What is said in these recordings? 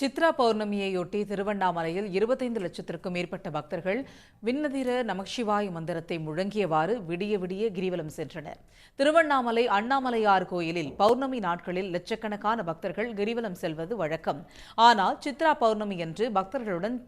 சித்ரா பௌர்ணமியையொட்டி திருவண்ணாமலையில் இருபத்தைந்து லட்சத்திற்கும் மேற்பட்ட பக்தர்கள் விண்ணதிர நமசிவாய் மந்திரத்தை முழங்கியவாறு விடிய விடிய கிரிவலம் சென்றனர். திருவண்ணாமலை அண்ணாமலையார் கோயிலில் பௌர்ணமி நாட்களில் லட்சக்கணக்கான பக்தர்கள் கிரிவலம் செல்வது வழக்கம். ஆனால் சித்ரா பௌர்ணமி என்று பக்தர்களுடன்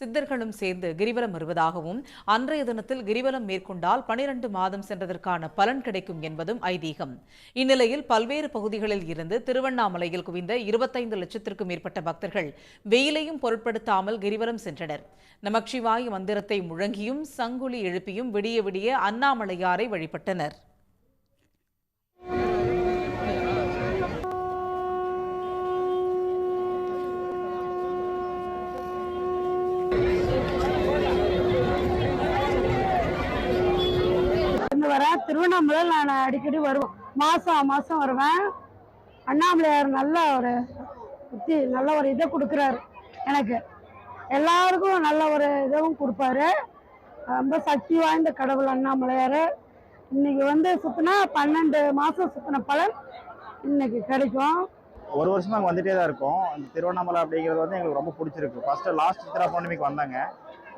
சித்தர்களும் சேர்ந்து கிரிவலம் வருவதாகவும் அன்றைய தினத்தில் கிரிவலம் மேற்கொண்டால் பனிரெண்டு மாதம் சென்றதற்கான பலன் கிடைக்கும் என்பதும் ஐதீகம். இந்நிலையில் பல்வேறு பகுதிகளில் இருந்து திருவண்ணாமலையில் குவிந்த இருபத்தைந்து லட்சத்திற்கும் மேற்பட்ட பக்தர்கள் வெயிலையும் பொருட்படுத்தாமல் கிரிவலம் சென்றனர். நமச்சிவாய் மந்திரத்தை முழங்கியும் சங்குலி எழுப்பியும் விடிய விடிய அண்ணாமலையாரை வழிபட்டனர். இருந்து வரேன் திருவண்ணாமலை நான் அடிக்கடி வருவோம் மாதம் மாதம் வருவேன். அண்ணாமலையார் நல்ல ஒரு புத்தி நல்ல ஒரு இதை கொடுக்குறாரு எனக்கு. எல்லாருக்கும் நல்ல ஒரு இதுவும் கொடுப்பாரு. ரொம்ப சக்தி வாய்ந்த கடவுள் அண்ணாமலையார். இன்னைக்கு வந்து சுத்தினா பன்னெண்டு மாதம் சுத்தின பலன் இன்னைக்கு கிடைக்கும். ஒரு வருஷமா அங்கே வந்துட்டே தான் இருக்கோம். இந்த திருவண்ணாமலை அப்படிங்கிறது வந்து எங்களுக்கு ரொம்ப பிடிச்சிருக்கு. ஃபஸ்ட்டு லாஸ்ட் சித்திரா பௌர்ணமிக்கு வந்தாங்க.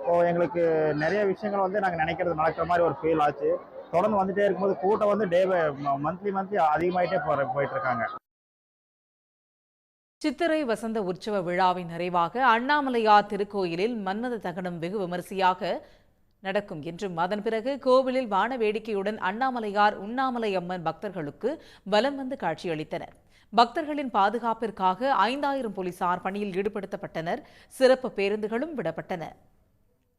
ஸோ எங்களுக்கு நிறைய விஷயங்கள் வந்து நாங்கள் நினைக்கிறது நடக்கிற மாதிரி ஒரு ஃபீல் ஆச்சு. தொடர்ந்து வந்துட்டே இருக்கும்போது கூட்டம் வந்து டே மந்த்லி மந்த்லி அதிகமாயிட்டே போற போயிட்டு இருக்காங்க சித்திரை வசந்த உற்சவ விழாவின் நிறைவாக அண்ணாமலையார் திருக்கோயிலில் மன்மத தகனம் வெகு விமரிசையாக நடக்கும் என்றும் அதன் பிறகு கோவிலில் வான வேடிக்கையுடன் அண்ணாமலையார் உண்ணாமலை அம்மன் பக்தர்களுக்கு பலம் வந்து காட்சியளித்தனர். பக்தர்களின் பாதுகாப்பிற்காக ஐந்தாயிரம் போலீசார் பணியில் ஈடுபடுத்தப்பட்டனர். சிறப்பு பேருந்துகளும் விடப்பட்டன.